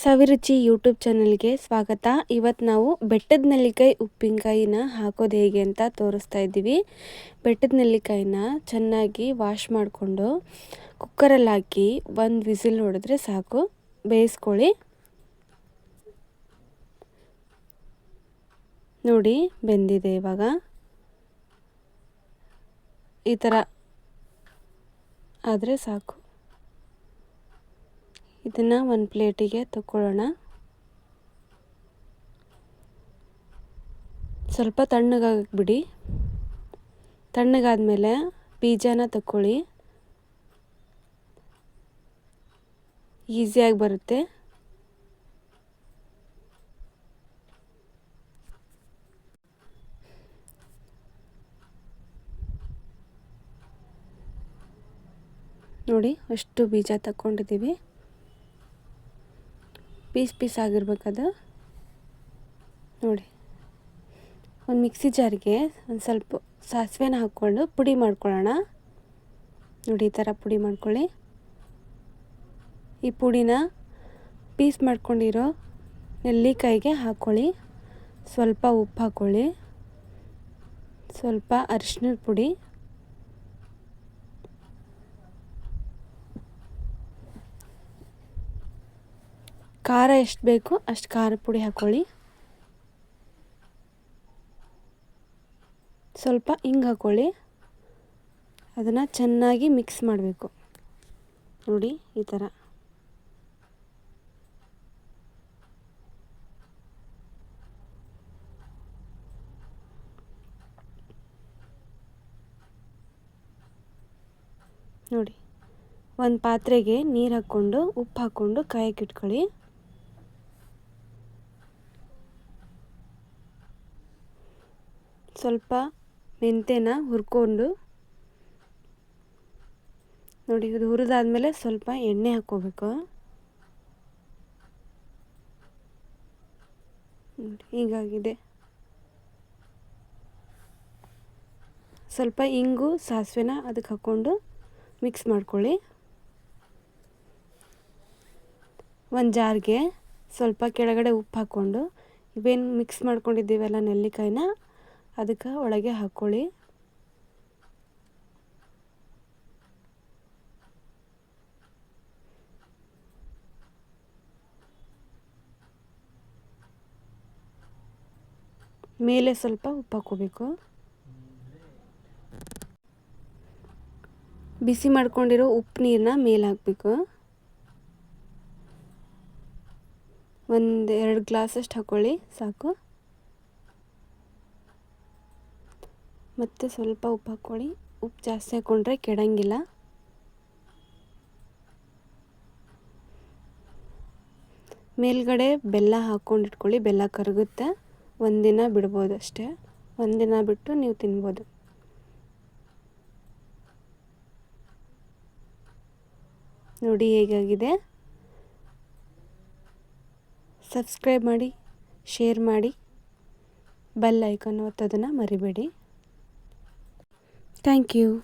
ಸವಿರುಚಿ YouTube ಚಾನಲ್ಗೆ ಸ್ವಾಗತ. ಇವತ್ತು ನಾವು ಬೆಟ್ಟದ ನೆಲ್ಲಿಕಾಯಿ ಉಪ್ಪಿನಕಾಯಿನ ಹಾಕೋದು ಹೇಗೆ ಅಂತ ತೋರಿಸ್ತಾ ಇದ್ದೀವಿ. ಬೆಟ್ಟದ ನೆಲ್ಲಿಕಾಯಿನ ಚೆನ್ನಾಗಿ ವಾಶ್ ಮಾಡಿಕೊಂಡು ಕುಕ್ಕರಲ್ಲಿ ಹಾಕಿ ಒಂದು ವಿಸಿಲ್ ಹೊಡೆದ್ರೆ ಸಾಕು. ಬೇಯಿಸ್ಕೊಳ್ಳಿ. ನೋಡಿ, ಬೆಂದಿದೆ ಇವಾಗ. ಈ ಥರ ಆದರೆ ಸಾಕು. ಇದನ್ನು ಒಂದು ಪ್ಲೇಟಿಗೆ ತಗೊಳ್ಳೋಣ ಸ್ವಲ್ಪ ತಣ್ಣಗಾಗಿಬಿಡಿ. ತಣ್ಣಗಾದಮೇಲೆ ಬೀಜನ ತಗೊಳ್ಳಿ ಈಸಿಯಾಗಿ ಬರುತ್ತೆ. ನೋಡಿ, ಅಷ್ಟು ಬೀಜ ತಗೊಂಡಿದ್ದೀವಿ ಪೀಸ್ ಪೀಸ್ ಆಗಿರ್ಬೇಕದು. ನೋಡಿ, ಒಂದು ಮಿಕ್ಸಿ ಜಾರಿಗೆ ಒಂದು ಸ್ವಲ್ಪ ಸಾಸಿವೆನ ಹಾಕ್ಕೊಂಡು ಪುಡಿ ಮಾಡ್ಕೊಳ್ಳೋಣ. ನೋಡಿ, ಈ ಥರ ಪುಡಿ ಮಾಡ್ಕೊಳ್ಳಿ. ಈ ಪುಡಿನ ಪೀಸ್ ಮಾಡ್ಕೊಂಡಿರೋ ನೆಲ್ಲಿಕಾಯಿಗೆ ಹಾಕ್ಕೊಳ್ಳಿ ಸ್ವಲ್ಪ ಉಪ್ಪು ಹಾಕ್ಕೊಳ್ಳಿ ಸ್ವಲ್ಪ ಅರಿಶಿನದ ಪುಡಿ. ಖಾರ ಎಷ್ಟು ಬೇಕು ಅಷ್ಟು ಖಾರ ಪುಡಿ ಹಾಕ್ಕೊಳ್ಳಿ ಸ್ವಲ್ಪ ಹಿಂಗೆ ಹಾಕ್ಕೊಳ್ಳಿ ಅದನ್ನು ಚೆನ್ನಾಗಿ ಮಿಕ್ಸ್ ಮಾಡಬೇಕು. ನೋಡಿ ಈ ಥರ ನೋಡಿ. ಒಂದು ಪಾತ್ರೆಗೆ ನೀರು ಹಾಕ್ಕೊಂಡು ಉಪ್ಪು ಹಾಕ್ಕೊಂಡು ಕಾಯಕ್ಕೆ ಸ್ವಲ್ಪ ಮೆಂತ್ಯನ ಹುರ್ಕೊಂಡು ನೋಡಿ, ಇದು ಹುರಿದಾದ್ಮೇಲೆ ಸ್ವಲ್ಪ ಎಣ್ಣೆ ಹಾಕ್ಕೋಬೇಕು. ಹೀಗಾಗಿದೆ. ಸ್ವಲ್ಪ ಇಂಗು, ಸಾಸಿವೆನ ಅದಕ್ಕೆ ಹಾಕ್ಕೊಂಡು ಮಿಕ್ಸ್ ಮಾಡ್ಕೊಳ್ಳಿ. ಒಂದು ಜಾರ್ಗೆ ಸ್ವಲ್ಪ ಕೆಳಗಡೆ ಉಪ್ಪು ಹಾಕ್ಕೊಂಡು, ಇವೇನು ಮಿಕ್ಸ್ ಮಾಡ್ಕೊಂಡಿದ್ದೀವಲ್ಲ ನೆಲ್ಲಿಕಾಯಿನ? ಅದಕ್ಕೆ ಒಳಗೆ ಹಾಕ್ಕೊಳ್ಳಿ ಮೇಲೆ ಸ್ವಲ್ಪ ಉಪ್ಪು ಹಾಕೋಬೇಕು ಬಿಸಿ ಮಾಡ್ಕೊಂಡಿರೋ ಉಪ್ಪು ನೀರನ್ನ ಮೇಲೆ ಹಾಕಬೇಕು. ಒಂದು ಎರಡು ಗ್ಲಾಸಷ್ಟು ಹಾಕ್ಕೊಳ್ಳಿ ಸಾಕು. ಮತ್ತು ಸ್ವಲ್ಪ ಉಪ್ಪು ಹಾಕ್ಕೊಳ್ಳಿ. ಉಪ್ಪು ಜಾಸ್ತಿ ಹಾಕ್ಕೊಂಡ್ರೆ ಕೆಡಂಗಿಲ್ಲ. ಮೇಲ್ಗಡೆ ಬೆಲ್ಲ ಹಾಕ್ಕೊಂಡು ಇಟ್ಕೊಳ್ಳಿ. ಬೆಲ್ಲ ಕರಗುತ್ತೆ. ಒಂದಿನ ಬಿಡ್ಬೋದು ಅಷ್ಟೇ. ಒಂದಿನ ಬಿಟ್ಟು ನೀವು ತಿನ್ಬೋದು. ನೋಡಿ ಹೇಗಾಗಿದೆ. ಸಬ್ಸ್ಕ್ರೈಬ್ ಮಾಡಿ, ಶೇರ್ ಮಾಡಿ. ಬೆಲ್ ಐಕಾನ್ ಒತ್ತೋದನ್ನು ಮರಿಬೇಡಿ. Thank you.